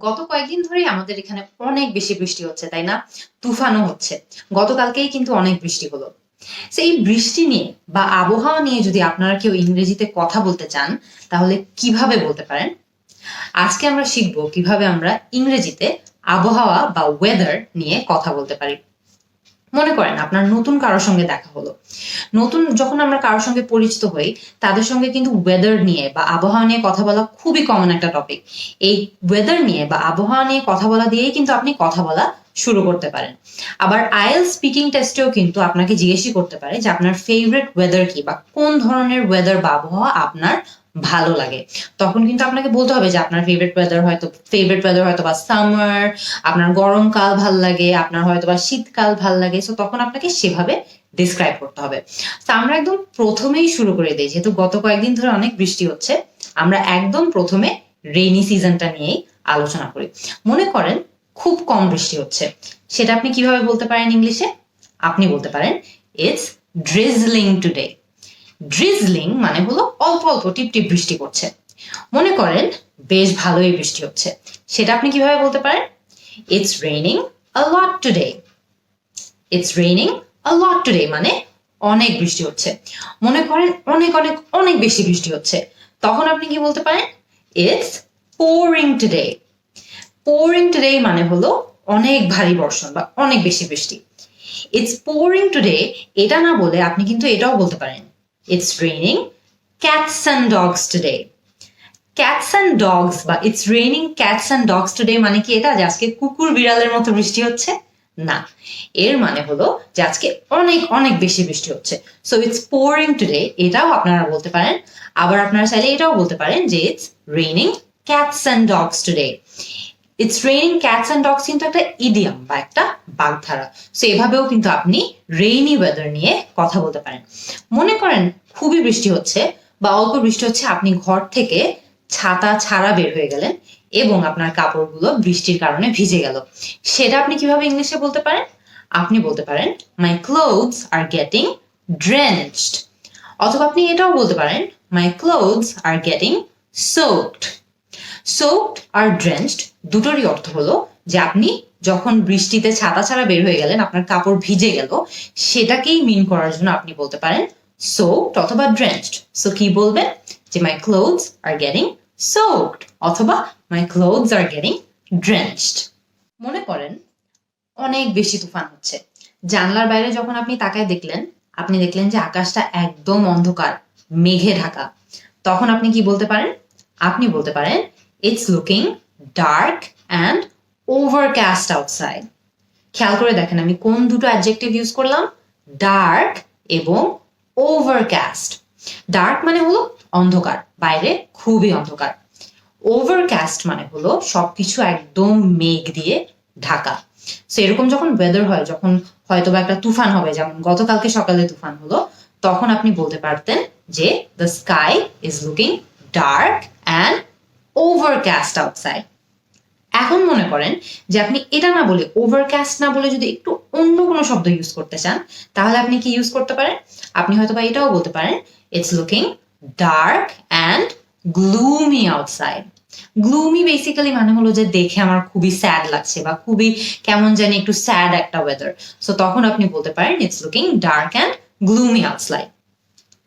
গত কয়েকদিন ধরেই আমাদের এখানে অনেক বেশি বৃষ্টি হচ্ছে, তাই না? তুফানও হচ্ছে। গতকালকেই কিন্তু অনেক বৃষ্টি হলো। সেই বৃষ্টি নিয়ে বা আবহাওয়া নিয়ে যদি আপনারা কেউ ইংরেজিতে কথা বলতে চান, তাহলে কীভাবে বলতে পারেন? আজকে আমরা শিখব কীভাবে আমরা ইংরেজিতে আবহাওয়া বা ওয়েদার নিয়ে কথা বলতে পারি। মনে করেন আপনার নতুন কারোর সঙ্গে দেখা হলো। নতুন যখন আমরা কারোর সঙ্গে পরিচিত হই, তাদের সঙ্গে কিন্তু ওয়েদার নিয়ে বা আবহাওয়া নিয়ে কথা বলা খুবই কমন একটা টপিক এই ওয়েদার নিয়ে বা আবহাওয়া নিয়ে কথা বলা দিয়েই কিন্তু আপনি কথা বলা শুরু করতে পারেন। আবার আইএল স্পিকিং টেস্টেও কিন্তু আপনাকে জিজ্ঞেসই করতে পারে যে আপনার ফেভারিট ওয়েদার কি বা কোন ধরনের ওয়েদার বা আবহাওয়া আপনার ভালো লাগে। তখন কিন্তু আপনাকে বলতে হবে যে আপনার ফেভারিট ওয়েদার হয়তো ফেভারিট ওয়েদার হয়তো বা সামার আপনার গরমকাল ভালো লাগে, আপনার হয়তো বা শীতকাল ভালো লাগে। সো তখন আপনাকে সেভাবে ডিসক্রাইব করতে হবে। তো আমরা একদম প্রথমেই শুরু করে দিই। যেহেতু গত কয়েকদিন ধরে অনেক বৃষ্টি হচ্ছে, আমরা একদম প্রথমে রেইনি সিজনটা নিয়েই আলোচনা করি। মনে করেন খুব কম বৃষ্টি হচ্ছে। সেটা আপনি কীভাবে বলতে পারেন ইংলিশে? আপনি বলতে পারেন ইটস ড্রিজলিং টুডে ড্রিজলিং মানে হলো অল্প অল্প, টিপ টিপ বৃষ্টি পড়ছে। মনে করেন, বেশ ভালোই বৃষ্টি হচ্ছে। সেটা আপনি কীভাবে বলতে পারেন? It's raining a lot today it's raining a lot today মানে অনেক বৃষ্টি হচ্ছে। মনে করেন, অনেক অনেক অনেক বেশি বৃষ্টি হচ্ছে। তখন আপনি কি বলতে পারেন? It's pouring today pouring today মানে হলো অনেক ভারী বর্ষণ বা অনেক বেশি বৃষ্টি। ইটস পোরিং টুডে এটা না বলে আপনি কিন্তু এটাও বলতে পারেন। It's raining cats and dogs today cats and dogs বা it's raining cats and dogs today মানে কি এটা? যে আজকে কুকুর বিড়ালের মতো বৃষ্টি হচ্ছে? না। এর মানে হলো যে আজকে অনেক অনেক বেশি বৃষ্টি হচ্ছে। সো ইটস পোরিং টুডে এটাও আপনারা বলতে পারেন। আবার আপনারা চাইলে এটাও বলতে পারেন যে it's raining cats and dogs today it's raining cats and dogs কিন্তু একটা ইডিয়াম বা একটা বাগধারা। সো এভাবেও কিন্তু আপনি রেইনি ওয়েদার নিয়ে কথা বলতে পারেন। মনে করেন খুবই বৃষ্টি হচ্ছে বা অল্প বৃষ্টি হচ্ছে, আপনি ঘর থেকে ছাতা ছাড়া বের হয়ে গেলেন এবং আপনার কাপড়গুলো বৃষ্টির কারণে ভিজে গেল। সেটা আপনি কীভাবে ইংলিশে বলতে পারেন? আপনি বলতে পারেন মাই ক্লোথস আর গেটিং ড্রেনচড অথবা আপনি এটাও বলতে পারেন my clothes are getting soaked soaked R drenched দুটোরই অর্থ হলো যে আপনি যখন বৃষ্টিতে ছাতা ছাড়া বের হয়ে গেলেন, আপনার কাপড় ভিজে গেল, সেটাকেই মিন করার জন্য আপনি বলতে পারেন সোকড অথবা ড্রেনচড সো কি বলবেন? যে my clothes are getting soaked অথবা মাই ক্লোথস আর গেটিং ড্রেনচড মনে করেন, অনেক বেশি তুফান হচ্ছে। জানলার বাইরে যখন আপনি তাকায় দেখলেন, আপনি দেখলেন যে আকাশটা একদম অন্ধকার, মেঘে ঢাকা। তখন আপনি কি বলতে পারেন? আপনি বলতে পারেন it's looking dark and overcast outside খেয়াল করে দেখেন, আমি কোন দুটো অ্যাডজেক্টিভ ইউজ করলাম? ডার্ক এবং ওভারকাস্ট ডার্ক মানে হলো অন্ধকার, বাইরে খুবই অন্ধকার। ওভারকাস্ট মানে হলো সবকিছু একদম মেঘ দিয়ে ঢাকা। সো এরকম যখন ওয়েদার হয়, যখন হয়তো বা একটা তুফান হবে, যেমন গতকালকে সকালে তুফান হলো, তখন আপনি বলতে পারতেন যে the sky is looking dark and overcast outside এখন মনে করেন যে আপনি এটা না বলে ওভারকাস্ট না বলে যদি একটু অন্য কোনো শব্দ ইউজ করতে চান, তাহলে আপনি কি ইউজ করতে পারেন? আপনি হয়তো বা এটাও বলতে পারেন it's looking dark and gloomy outside gloomy basically মানে হলো যে দেখে আমার খুবই স্যাড লাগছে বা খুবই কেমন জানি একটু স্যাড একটা ওয়েদার সো তখন আপনি বলতে পারেন it's looking dark and gloomy outside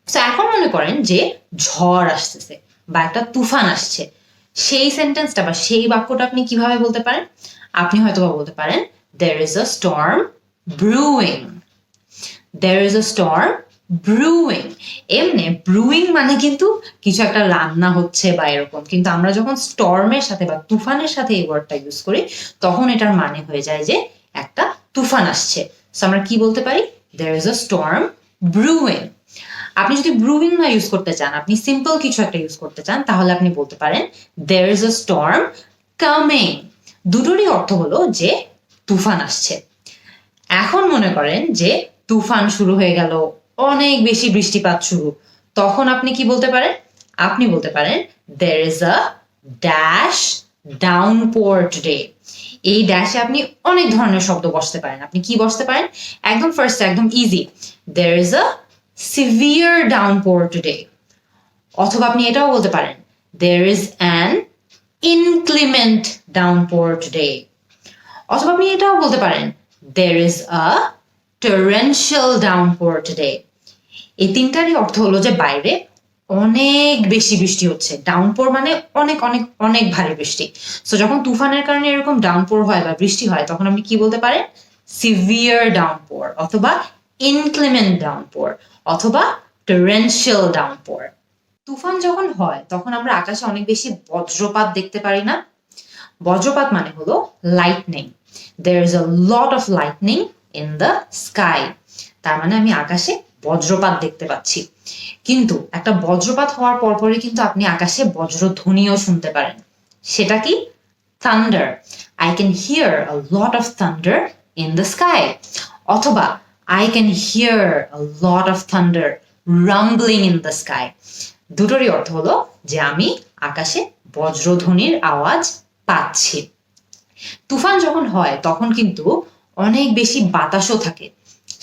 so এখন মনে করেন যে ঝড় আসতেছে বা একটা তুফান আসছে। সেই সেন্টেন্সটা বা সেই বাক্যটা আপনি কীভাবে বলতে পারেন? আপনি হয়তো বা বলতে পারেন there is a storm brewing there is a storm brewing এমনি ব্রুইং মানে কিন্তু কিছু একটা রান্না হচ্ছে বা এরকম। কিন্তু আমরা যখন স্টর্মের সাথে বা তুফানের সাথে এই ওয়ার্ডটা ইউজ করি, তখন এটার মানে হয়ে যায় যে একটা তুফান আসছে। আমরা কি বলতে পারি? There is a storm brewing আপনি যদি ব্রুইং না ইউজ করতে চান, আপনি সিম্পল কিছু একটা ইউজ করতে চান, তাহলে আপনি বলতে পারেন there is a storm coming দুটোরই অর্থ হলো যে তুফান আসছে। এখন মনে করেন যে তুফান শুরু হয়ে গেল, অনেক বেশি বৃষ্টিপাত শুরু। তখন আপনি কি বলতে পারেন? আপনি বলতে পারেন there is a dash downpour today এই ড্যাশে আপনি অনেক ধরনের শব্দ বসতে পারেন। আপনি কি বসতে পারেন? একদম ফার্স্ট একদম easy there is a severe downpour today অথবা আপনি এটাও বলতে পারেন there is an inclement downpour today. অথবা আপনি এটাও বলতে পারেন, there is a torrential downpour today. এই তিনটারই অর্থ হলো যে বাইরে অনেক বেশি বৃষ্টি হচ্ছে। ডাউনপোর মানে অনেক অনেক অনেক ভারী বৃষ্টি। সো যখন তুফানের কারণে এরকম ডাউনপোর হয় বা বৃষ্টি হয়, তখন আপনি কি বলতে পারেন? সিভিয়ার ডাউনপোর অথবা ইনক্লিমেন্ট ডাউনপোর অথবা টরেন্সিয়াল ডাউনপোর তুফান যখন হয়, তখন আমরা আকাশে অনেক বেশি বজ্রপাত দেখতে পারি না। বজ্রপাত মানে হলো lightning there is a lot of lightning in the sky তার মানে আমি আকাশে বজ্রপাত দেখতে পাচ্ছি। কিন্তু একটা বজ্রপাত হওয়ার পরপরই কিন্তু আপনি আকাশে বজ্রধ্বনিও শুনতে পারেন। সেটা কি? Thunder I can hear a lot of thunder in the sky অথবা I can hear a lot of thunder rumbling in the sky দুটোরই অর্থ হলো যে আমি আকাশে বজ্রধ্বনির আওয়াজ পাচ্ছি। তুফান যখন হয়, তখন কিন্তু অনেক বেশি বাতাসও থাকে।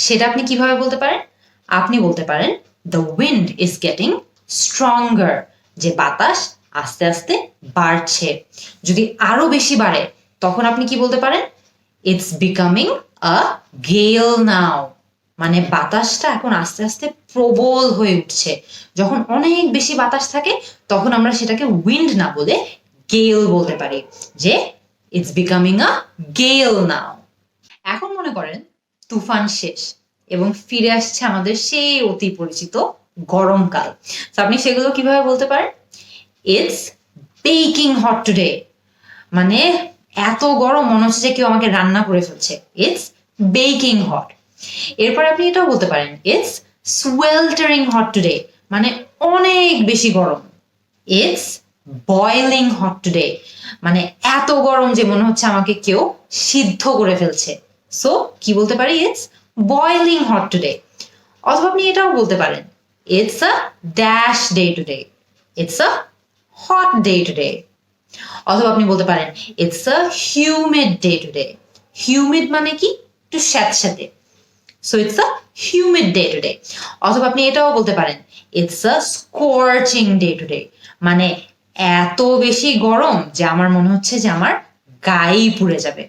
সেটা আপনি কীভাবে বলতে পারেন? আপনি বলতে পারেন the wind is getting stronger যে বাতাস আস্তে আস্তে বাড়ছে। যদি আরও বেশি বাড়ে, তখন আপনি কি বলতে পারেন? ইটস বিকামিং আ গেল নাও মানে বাতাসটা এখন আস্তে আস্তে প্রবল হয়ে উঠছে। যখন অনেক বেশি বাতাস থাকে, তখন আমরা সেটাকে উইন্ড না বলে গেল বলতে পারি, যে ইটস বিকামিং আ গেল নাও এখন মনে করেন, তুফান শেষ এবং ফিরে আসছে আমাদের সেই অতি পরিচিত গরমকাল। তো আপনি সেগুলো কীভাবে বলতে পারেন? ইটস বেকিং হট টুডে মানে এত গরম, মনে হচ্ছে যে কেউ আমাকে রান্না করে ফেলছে। ইটস বেকিং হট এরপর আপনি এটাও বলতে পারেন ইটস সোয়েল্টারিং হট টুডে মানে অনেক বেশি গরম। ইটস বয়লিং হট টুডে মানে এত গরম যে মনে হচ্ছে আমাকে কেউ সিদ্ধ করে ফেলছে। সো কি বলতে পারি? ইটস বয়লিং হট টুডে অথবা আপনি এটাও বলতে পারেন it's a dash day today it's a hot day today অথবা আপনি বলতে পারেন it's a humid day today humid মানে কি? একটু স্যাঁতস্যাঁতে। So it's a humid day today অথবা আপনি এটাও বলতে পারেন it's a scorching day today মানে এত বেশি গরম যে আমার মনে হচ্ছে যে আমার গায়েই পুড়ে যাবে।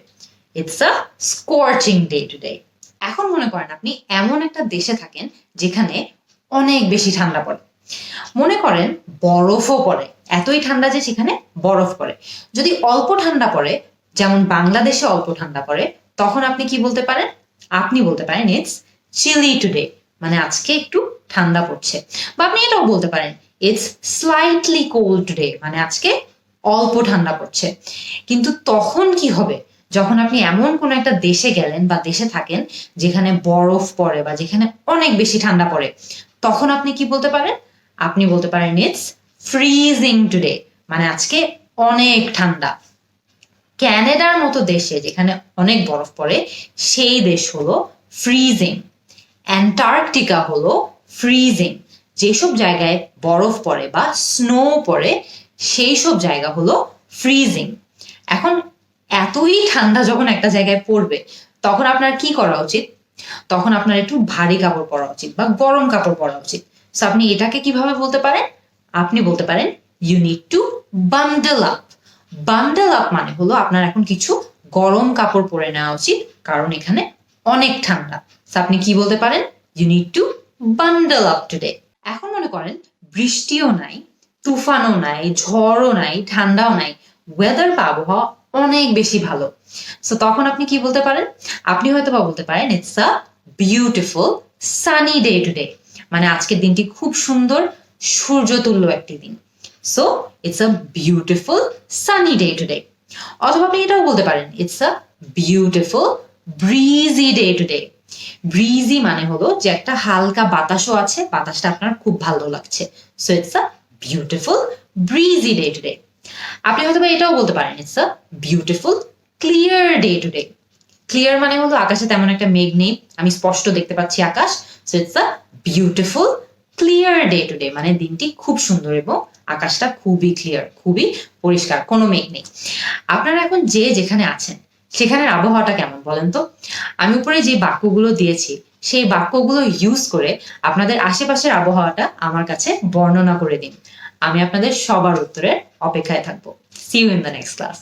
It's a scorching day today এখন মনে করেন আপনি এমন একটা দেশে থাকেন যেখানে অনেক বেশি ঠান্ডা পড়ে। মনে করেন বরফও পড়ে, এতই ঠান্ডা যে সেখানে বরফ পড়ে। যদি অল্প ঠান্ডা পড়ে, যেমন বাংলাদেশে অল্প ঠান্ডা পড়ে, তখন আপনি কি বলতে পারেন? আপনি বলতে পারেন ইটস চিলি টুডে মানে আজকে একটু ঠান্ডা পড়ছে। বা আপনি এটাও বলতে পারেন ইটস স্লাইটলি কোল্ড টুডে মানে আজকে অল্প ঠান্ডা পড়ছে। কিন্তু তখন কি হবে? যখন আপনি এমন কোনো একটা দেশে গেলেন বা দেশে থাকেন, যেখানে বরফ পড়ে বা যেখানে অনেক বেশি ঠান্ডা পড়ে, তখন আপনি কি বলতে পারেন? আপনি বলতে পারেন ইটস ফ্রিজিং টুডে মানে আজকে অনেক ঠান্ডা। ক্যানাডার মতো দেশে, যেখানে অনেক বরফ পড়ে, সেই দেশ হলো ফ্রিজিং অ্যান্টার্কটিকা হলো ফ্রিজিং যেসব জায়গায় বরফ পড়ে বা স্নো পড়ে সেই সব জায়গা হলো ফ্রিজিং এখন এতই ঠান্ডা যখন একটা জায়গায় পড়বে, তখন আপনার কি করা উচিত? তখন আপনার একটু ভারী কাপড় পরা উচিত বা গরম কাপড় পরা উচিত। সো আপনি এটাকে কীভাবে বলতে পারেন? আপনি বলতে পারেন you need to bundle up bundle up মানে হলো আপনার এখন কিছু গরম কাপড় পরে নেওয়া উচিত, কারণ এখানে অনেক ঠান্ডা। আপনি কি বলতে পারেন? You need to bundle up today এখন মনে করেন, বৃষ্টিও নাই, তুফানও নাই, ঝড়ও নাই, ঠান্ডাও নাই ওয়েদার বা আবহাওয়া অনেক বেশি ভালো। সো তখন আপনি কি বলতে পারেন? আপনি হয়তো বা বলতে পারেন it's a beautiful sunny day today মানে আজকের দিনটি খুব সুন্দর সূর্যতুল্য একটি দিন। So it's a beautiful sunny day today অথবা আপনি এটাও বলতে পারেন it's a beautiful breezy day today breezy মানে হলো যে একটা হালকা বাতাসও আছে, বাতাসটা আপনার খুব ভালো লাগছে। So it's a beautiful breezy day today আপনি হয়তো এটাও বলতে পারেন it's a beautiful clear day today clear মানে হলো আকাশে তেমন একটা মেঘ নেই, আমি স্পষ্ট দেখতে পাচ্ছি আকাশ। So it's a beautiful clear day today মানে দিনটি খুব সুন্দর এবং আকাশটা খুবই ক্লিয়ার খুবই পরিষ্কার, কোনো মেঘ নেই। আপনারা এখন যে যেখানে আছেন, সেখানের আবহাওয়াটা কেমন বলেন তো? আমি উপরে যে বাক্যগুলো দিয়েছি, সেই বাক্যগুলো ইউজ করে আপনাদের আশেপাশের আবহাওয়াটা আমার কাছে বর্ণনা করে দিন। আমি আপনাদের সবার উত্তরের অপেক্ষায় থাকব। See you in the next class